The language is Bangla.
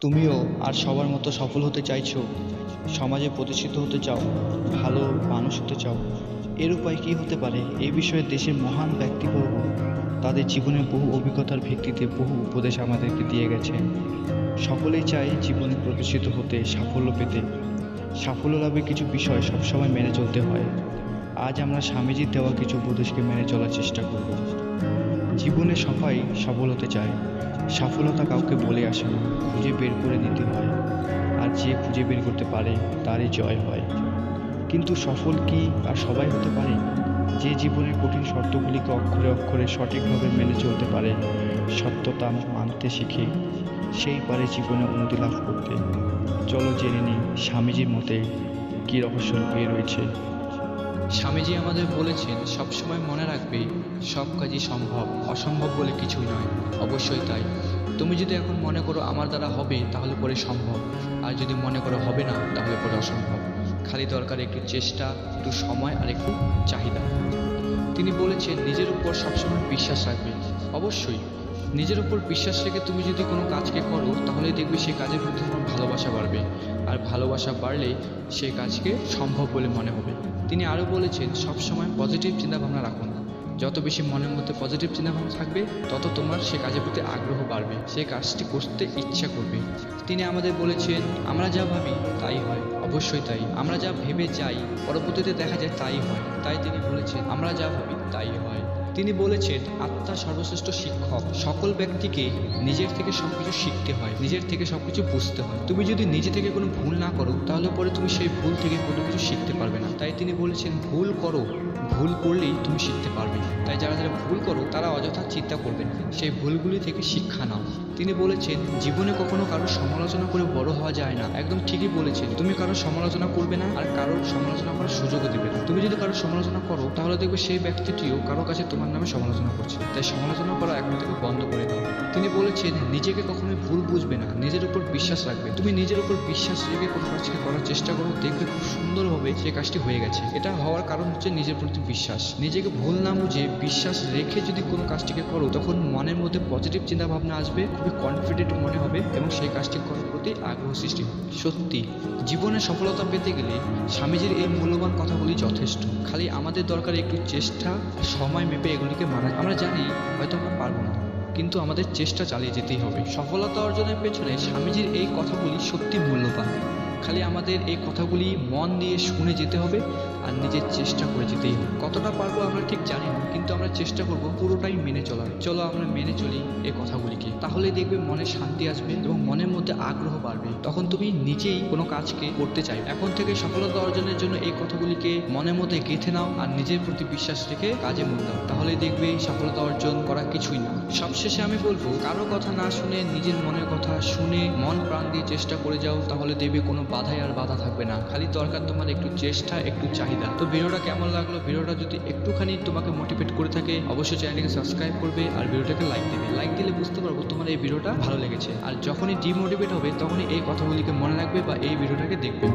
তুমিও আর সবার মতো সফল হতে চাইছো, সমাজে প্রতিষ্ঠিত হতে চাও, ভালো মানুষ হতে চাও। এর উপায় কী হতে পারে? এ বিষয়ে দেশের মহান ব্যক্তিবর্গ তাদের জীবনের বহু অভিজ্ঞতার ভিত্তিতে বহু উপদেশ আমাদেরকে দিয়ে গেছে। সকলেই চায় জীবনে প্রতিষ্ঠিত হতে, সাফল্য পেতে। সাফল্য লাভে কিছু বিষয় সবসময় মেনে চলতে হয়। আজ আমরা স্বামীজির দেওয়া কিছু উপদেশকে মেনে চলার চেষ্টা করব। জীবনে সবাই সফল হতে চায়। সফলতা কাউকে বলে আসে না, খুঁজে বের করে নিতে হয়। আর যে খুঁজে বের করতে পারে, তারই জয় হয়। কিন্তু সফল কি আর সবাই হতে পারে? যে জীবনের কঠিন শর্তগুলিকে অক্ষরে অক্ষরে সঠিকভাবে মেনে চলতে পারে, সত্যতা মানতে শিখে, সেই পারে জীবনে উন্নতি লাভ করতে। চলো জেনে নিই স্বামীজির মতে কী রহস্য লুকিয়ে রয়েছে। স্বামীজি আমাদের বলেছেন, সবসময় মনে রাখবে, সব কাজই সম্ভব, অসম্ভব বলে কিছুই নয়। অবশ্যই তাই। তুমি যদি এখন মনে করো আমার দ্বারা হবে, তাহলে পরে সম্ভব। আর যদি মনে করো হবে না, তাহলে পরে অসম্ভব। খালি দরকার একটু চেষ্টা, একটু সময় আর একটু চাহিদা। তিনি বলেছেন, নিজের উপর সবসময় বিশ্বাস রাখবে অবশ্যই। নিজের উপর বিশ্বাস রেখে তুমি যদি কোনো কাজকে করো তাহলে দেখবে সেই কাজের প্রতি তোমার ভালোবাসা বাড়বে। আর ভালোবাসা বাড়লে সেই কাজকে সম্ভব বলে মনে হবে। তিনি আরও বলেছেন, সবসময় পজিটিভ চিন্তাভাবনা রাখুন যত বেশি মনের মধ্যে পজিটিভ চিন্তাভাবনা থাকবে, তত তোমার সে কাজের প্রতি আগ্রহ বাড়বে সেই কাজটি করতে ইচ্ছা করবে। তিনি আমাদের বলেছেন, আমরা যা ভাবি, তাই হয়। অবশ্যই তাই। আমরা যা ভেবে যাই, পরবর্তীতে দেখা যায় তাই হয়। তাই তিনি বলেছেন, আমরা যা ভাবি, তাই হয়। তিনি বলেছেন, আত্মা সর্বশ্রেষ্ঠ শিক্ষক। সকল ব্যক্তিকে নিজের থেকে সব কিছু শিখতে হয়, নিজের থেকে সব কিছু বুঝতে হয়। তুমি যদি নিজে থেকে কোনো ভুল না করো, তাহলে পরে তুমি সেই ভুল থেকে কোনো কিছু শিখতে পারবে না। তাই তিনি বলেছেন, ভুল করো। ভুল করলেই তুমি শিখতে পারবে। তাই যারা যারা ভুল করো, তারা অযথা চিন্তা করবে না। সেই ভুলগুলি থেকে শিক্ষা নাও। তিনি বলেছেন, জীবনে কখনো কারোর সমালোচনা করে বড় হওয়া যায় না। একদম ঠিকই বলেছেন। তুমি কারোর সমালোচনা করবে না আর কারোর সমালোচনা করার সুযোগও দেবে না। তুমি যদি কারোর সমালোচনা করো, তাহলে দেখবে সেই ব্যক্তিটিও কারও কাছে তোমার নামে সমালোচনা করছে। তাই সমালোচনা করা এখন থেকে বন্ধ করে দাও। তিনি বলেছেন, নিজেকে কখনোই ভুল বুঝবে না। নিজের উপর বিশ্বাস রাখবে। তুমি নিজের উপর বিশ্বাস রেখে কোনো কাজকে করার চেষ্টা করো, দেখবে খুব সুন্দরভাবে সেই কাজটি হয়ে গেছে। এটা হওয়ার কারণ হচ্ছে নিজের প্রতি বিশ্বাস। নিজেকে ভুল না বুঝে বিশ্বাস রেখে যদি কোনো কাজটিকে করো, তখন মনের মধ্যে পজিটিভ চিন্তা ভাবনা আসবে, খুবই কনফিডেন্ট মনে হবে এবং সেই কাজটি করার প্রতি আগ্রহ সৃষ্টি হবে। সত্যি, জীবনে সফলতা পেতে গেলে স্বামীজির এই মূল্যবান কথাগুলি যথেষ্ট। খালি আমাদের দরকার একটু চেষ্টা, সময় মেপে এগুলিকে মানা আমরা জানি হয়তো আমরা পারব না। কিন্তু আমাদের চেষ্টা চালিয়ে যেতেই হবে। সফলতা অর্জনের পেছনে স্বামীজির এই কথাগুলি সত্যি মূল্যবান। খালি আমাদের এই কথাগুলি মন দিয়ে শুনে যেতে হবে আর নিজের চেষ্টা করে যেতেই হবে। কতটা পারব আমরা ঠিক জানি না, কিন্তু আমরা চেষ্টা করব পুরোটাই মেনে চলার। চলো আমরা মেনে চলি এই কথাগুলিকে। তাহলে দেখবে মনে শান্তি আসবে এবং মনের মধ্যে আগ্রহ বাড়বে। তখন তুমি নিজেই কোনো কাজকে করতে চাই এখন থেকে সফলতা অর্জনের জন্য এই কথাগুলিকে মনের মধ্যে গেঁথে নাও আর নিজের প্রতি বিশ্বাস রেখে কাজে মন দাও। তাহলে দেখবে সফলতা অর্জন করা কিছুই না। সবশেষে আমি বলব, কারও কথা না শুনে নিজের মনের কথা শুনে মন প্রাণ দিয়ে চেষ্টা করে যাও, তাহলে দেখবে কোনো বাধাই আর বাধা থাকবে না। খালি দরকার তোমার একটু চেষ্টা, একটু চাহিদা। তো ভিডিওটা কেমন লাগল? ভিডিওটা যদি একটুখানি তোমাকে মোটিভেট করে থাকে, অবশ্যই চ্যানেলটিকে সাবস্ক্রাইব করবে আর ভিডিওটাকে লাইক দেবে। লাইক দিলে বুঝতে পারব তোমার এই ভিডিওটা ভালো লেগেছে। আর যখনই ডিমোটিভেট হবে, তখনই এই কথাগুলিকে মনে রাখবে বা এই ভিডিওটাকে দেখবে।